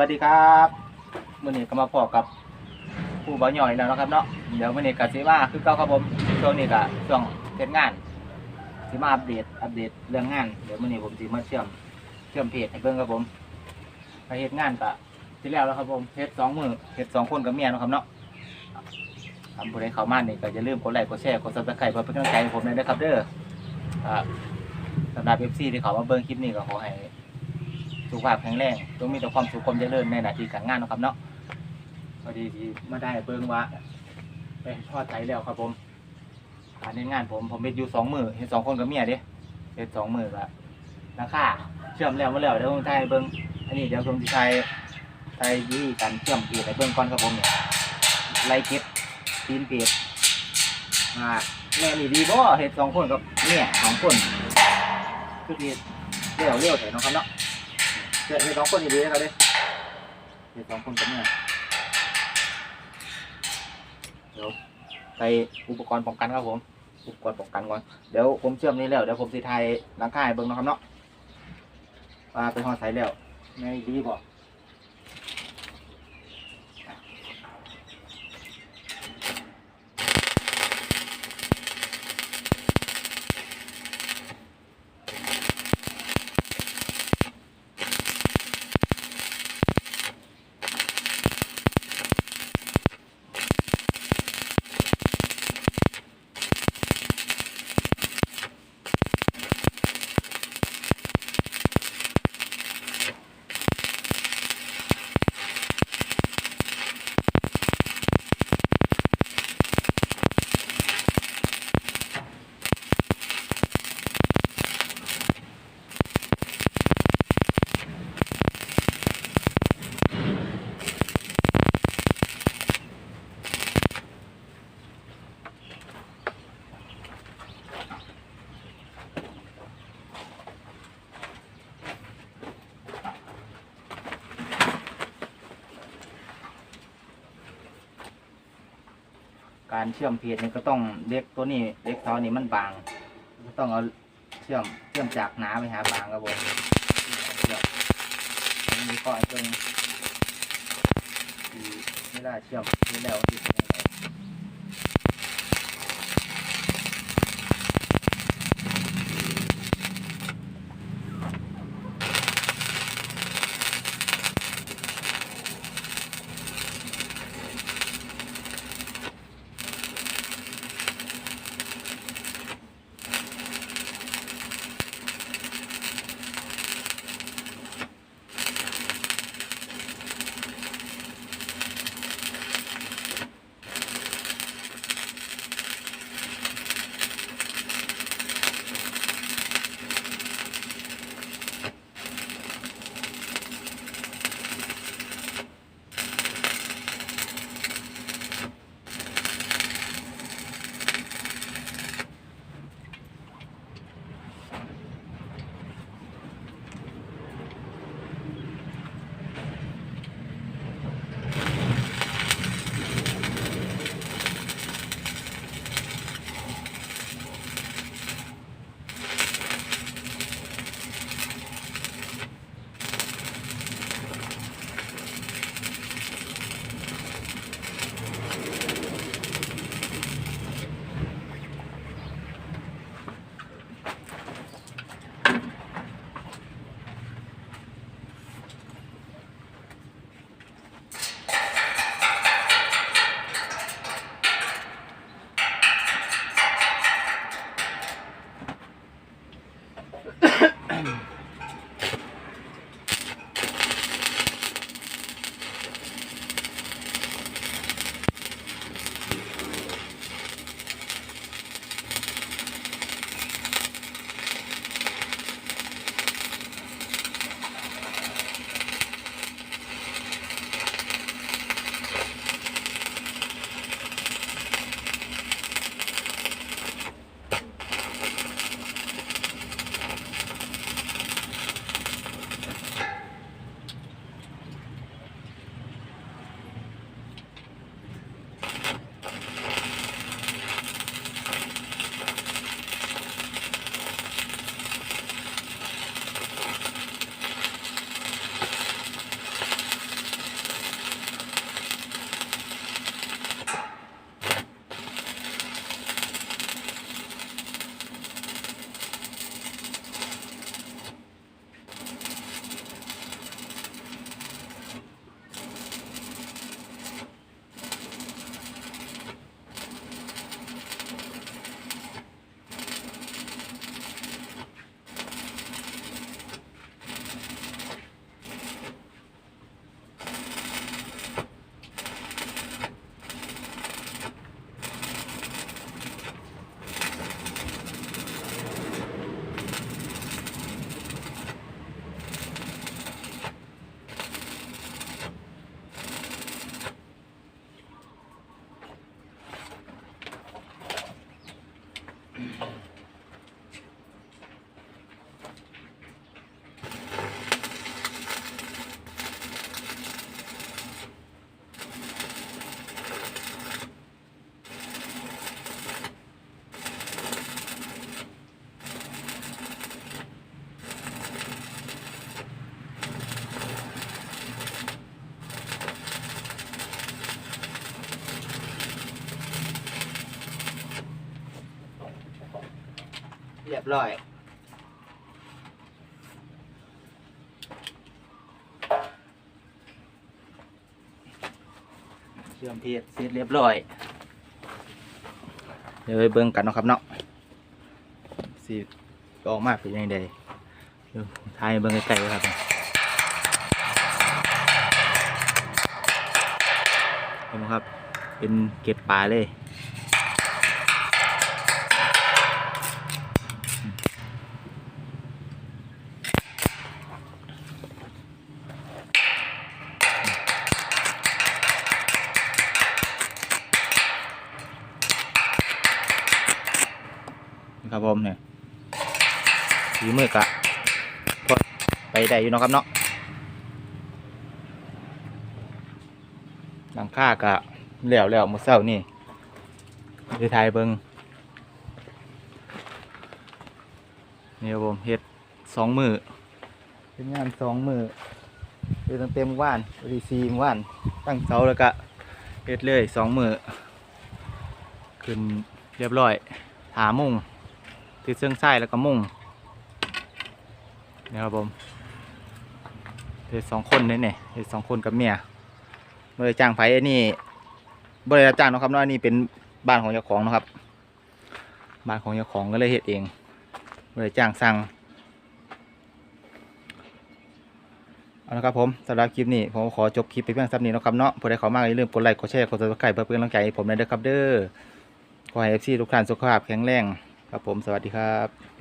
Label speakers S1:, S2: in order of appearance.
S1: วัสดีครับมื่อนี้ก็มาพบกับผู้บ่าวย่อยแล้วนะครับเนาะเดี๋ยวมื่อนี้ก็สิมาคือเก่าครับผมช่วงนี้ก็ช่วงเทศงานสิมาอัปเดตอัปเดตเรื่องงานเดี๋ยวมื่อนี้ผมสิมาเชื่อมเชื่อมเพจให้เบิ่งครับผมไปเฮ็ดงานก็ที่แล้วแล้วครับผมเฮ็ดสองมือเฮ็ดสองคนกับเมียนะครับเนาะทำผู้ใดเขามานี่ก็อย่าลืมกดไลค์กดแชร์กดซับสไครต์เพื่อเป็นกำลังใจให้ผมด้วยนะครับเด้ออ่าสำหรับเอฟซีที่เขามาเบิ่งคลิปนี้ก็ขอให้ สุขภาพแข็งแรงต้องมีแต่ความสุขความเจริญในหน้าที่การงานเนาะครับเนาะพอดีที่มาได้เบิ่งว่าไปทอดไถแล้วครับผมการในงานผมผมเฮ็ดอยู่สองมือเฮ็ดสองคนกับเมียเด้เฮ็ดสองมือก็ราคาเชื่อมแล้วมาแล้วเดี๋ยวผมถ่ายให้เบิ่งอันนี้เดี๋ยวผมสิถ่ายถ่ายวิธีการเชื่อมเปียให้เบิ่งก่อนครับผมเนี่ยไล่เก็บตีนเปียอ่าแม่นี่ดีบ่เฮ็ดสองคนกับเมียสองคนคือที่เร็วเร็วแต่เนาะครับเนาะ เห็ดสองคนดีๆนะครับเด้เห็ดสองคนกันเนี่ยเดี๋ยวใส่อุปกรณ์ป้องกันครับผม อุปกรณ์ป้องกันก่อน เดี๋ยวผมเชื่อมนี่แล้ว เดี๋ยวผมสิไทยหลังคาให้เบิ่งเนาะครับเนาะว่าเป็นห้องใส่แล้วไม่ดีบ่ การเชื่อมเพจนี่ก็ต้องเล็กตัวนี้เล็กเท่านี้มันบาง ก็ต้องเอาเชื่อมเชื่อมจากหนาไปหาบางครับผมอมอันนี้ก็จนที่ไม่ได้เชื่อมนี่แล้วที่เป็นยังไง
S2: เรี
S1: ยบร้อย เชื่อมเทียบเสร็จเรียบร้อย เดี๋ยวไปเบิ่งกันเนาะครับเนาะสิออกมาเป็นยังไงเดี๋ยวถ่ายเบิ่งใกล้ๆเลยครับเห็นไหมครับ เป็นเกล็ดปลาเลย ครับผมเนี่ยฝีมือกะพอไปได้อยู่เนาะครับเนาะหลังคากะเหลี่ยวแล้วมือเศร้านี่ไปถ่ายเบิงนี่ครับผมเฮ็ดสองมือเป็นงานสองมือเป็นตั้งเต็มว่านรีซีมว่าน ตั้งเสาแล้วก็เฮ็ดเลยสองมือขึ้นเรียบร้อยหามุ่ง ติดเสื้องไส้แล้วก็มุ่งนี่ครับผมเด็สองคนนี่เนี่ยเด็สองคนกับเมียบริจ้างไผอันนี้บริจ้างนะครับเนาะอันนี้เป็นบ้านของเจ้าของนะครับ บ้านของเจ้าของก็เลยเฮ็ดเองบริจ้างสั่งเอาละครับผมสำหรับคลิปนี้ผมขอจบคลิปไปเพียงสักนี้นะครับเนาะผู้ใดข้ามาอย่าลืมกดไลค์กดแชร์กดซับสไครป์เพื่อเป็นกำลังใจให้ผมด้วยเด้อครับเด้อขอให้เอฟซีทุกท่านสุขภาพแข็งแรง ครับผมสวัสดีครับ